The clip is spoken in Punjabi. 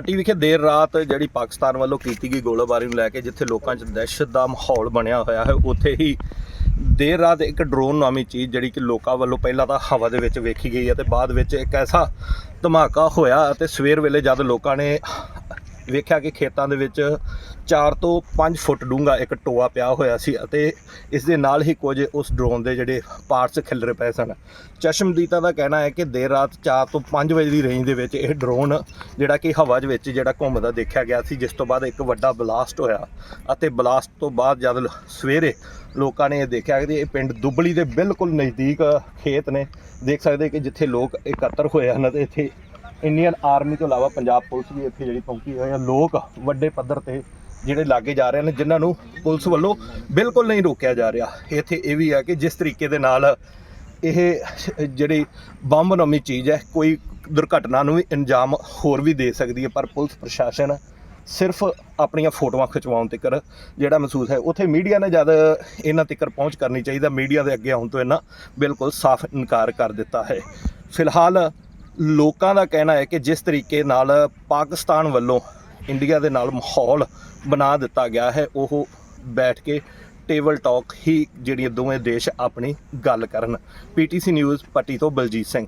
ਪੱਟੀ ਵਿਖੇ ਦੇਰ ਰਾਤ ਜਿਹੜੀ ਪਾਕਿਸਤਾਨ ਵੱਲੋਂ ਕੀਤੀ ਗਈ ਗੋਲਾਬਾਰੀ ਨੂੰ ਲੈ ਕੇ ਜਿੱਥੇ ਲੋਕਾਂ 'ਚ ਦਹਿਸ਼ਤ ਦਾ ਮਾਹੌਲ ਬਣਿਆ ਹੋਇਆ ਹੈ, ਉੱਥੇ ਹੀ ਦੇਰ ਰਾਤ ਇੱਕ ਡਰੋਨ ਨਾਮੀ ਚੀਜ਼ ਜਿਹੜੀ ਕਿ ਲੋਕਾਂ ਵੱਲੋਂ ਪਹਿਲਾਂ ਤਾਂ ਹਵਾ ਦੇ ਵਿੱਚ ਵੇਖੀ ਗਈ ਹੈ ਤੇ ਬਾਅਦ ਵਿੱਚ ਇੱਕ ਐਸਾ ਧਮਾਕਾ ਹੋਇਆ ਅਤੇ ਸਵੇਰ ਵੇਲੇ ਜਦ ਲੋਕਾਂ ਨੇ ਵੇਖਿਆ ਕਿ ਖੇਤਾਂ ਦੇ ਵਿੱਚ 4 ਤੋਂ 5 ਫੁੱਟ ਡੂੰਘਾ ਇੱਕ ਟੋਆ ਪਿਆ ਹੋਇਆ ਸੀ ਅਤੇ ਇਸ ਦੇ ਨਾਲ ਹੀ ਕੁਝ ਉਸ ਡਰੋਨ ਦੇ ਜਿਹੜੇ ਪਾਰਟਸ ਖਿਲਰੇ ਪਏ ਸਨ। ਚਸ਼ਮਦੀਤਾ ਦਾ ਕਹਿਣਾ ਹੈ ਕਿ ਦੇਰ ਰਾਤ 4 ਤੋਂ 5 ਵਜੇ ਦੀ ਰੇਂਜ ਦੇ ਵਿੱਚ ਇਹ ਡਰੋਨ ਜਿਹੜਾ ਕਿ ਹਵਾ ਦੇ ਵਿੱਚ ਜਿਹੜਾ ਘੁੰਮਦਾ ਦੇਖਿਆ ਗਿਆ ਸੀ, ਜਿਸ ਤੋਂ ਬਾਅਦ ਇੱਕ ਵੱਡਾ ਬਲਾਸਟ ਹੋਇਆ ਅਤੇ ਬਲਾਸਟ ਤੋਂ ਬਾਅਦ ਜਦ ਸਵੇਰੇ ਲੋਕਾਂ ਨੇ ਇਹ ਦੇਖਿਆ ਕਿ ਇਹ ਪਿੰਡ ਦੁਬਲੀ ਦੇ ਬਿਲਕੁਲ ਨਜ਼ਦੀਕ ਖੇਤ ਨੇ। ਦੇਖ ਸਕਦੇ ਕਿ ਜਿੱਥੇ ਲੋਕ ਇਕੱਤਰ ਹੋਏ ਹਨ ਤੇ ਇੱਥੇ ਇੰਡੀਅਨ ਆਰਮੀ ਤੋਂ ਇਲਾਵਾ ਪੰਜਾਬ ਪੁਲਿਸ ਵੀ ਇੱਥੇ ਜਿਹੜੀ ਪਹੁੰਚੀ ਹੋਈ ਹੈ। ਲੋਕ ਵੱਡੇ ਪੱਧਰ ਤੇ ਜਿਹੜੇ ਲਾਗੇ ਜਾ ਰਹੇ ਨੇ, ਜਿਨ੍ਹਾਂ ਨੂੰ ਪੁਲਿਸ ਵੱਲੋਂ ਬਿਲਕੁਲ ਨਹੀਂ ਰੋਕਿਆ ਜਾ ਰਿਹਾ। ਇੱਥੇ ਇਹ ਵੀ ਹੈ ਕਿ ਜਿਸ ਤਰੀਕੇ ਦੇ ਨਾਲ ਇਹ ਜਿਹੜੀ ਬੰਬ ਨਾਮੀ ਚੀਜ਼ ਹੈ, ਕੋਈ ਦੁਰਘਟਨਾ ਨੂੰ ਵੀ ਅੰਜਾਮ ਹੋਰ ਵੀ ਦੇ ਸਕਦੀ ਹੈ, ਪਰ ਪੁਲਿਸ ਪ੍ਰਸ਼ਾਸਨ ਸਿਰਫ ਆਪਣੀਆਂ ਫੋਟੋਆਂ ਖਿਚਵਾਉਣ ਤੱਕ ਜਿਹੜਾ ਮਹਿਸੂਸ ਹੈ। ਉੱਥੇ ਮੀਡੀਆ ਨੇ ਜਦ ਇਹਨਾਂ ਤੱਕ ਪਹੁੰਚ ਕਰਨੀ ਚਾਹੀਦਾ, ਮੀਡੀਆ ਦੇ ਅੱਗੇ ਆਉਣ ਤੋਂ ਇਹਨਾਂ ਬਿਲਕੁਲ ਸਾਫ਼ ਇਨਕਾਰ ਕਰ ਦਿੱਤਾ ਹੈ। ਫਿਲਹਾਲ ਲੋਕਾਂ ਦਾ ਕਹਿਣਾ ਹੈ ਕਿ ਜਿਸ ਤਰੀਕੇ ਨਾਲ ਪਾਕਿਸਤਾਨ ਵੱਲੋਂ ਇੰਡੀਆ ਦੇ ਨਾਲ ਮਾਹੌਲ ਬਣਾ ਦਿੱਤਾ ਗਿਆ ਹੈ। ਉਹ ਬੈਠ ਕੇ ਟੇਬਲ ਟਾਕ ਹੀ ਜਿਹੜੀਆਂ ਦੋਵੇਂ ਦੇਸ਼ ਆਪਣੀ ਗੱਲ ਕਰਨ। ਪੀਟੀਸੀ ਨਿਊਜ਼, ਪੱਟੀ ਤੋਂ ਬਲਜੀਤ ਸਿੰਘ।